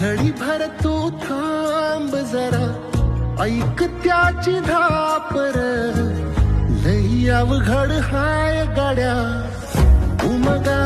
घडी भर तू थांब जरा. ऐक त्याची धापर. लई अवघड हाय गाड्या. उमगा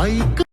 तू थांब जरा ऐक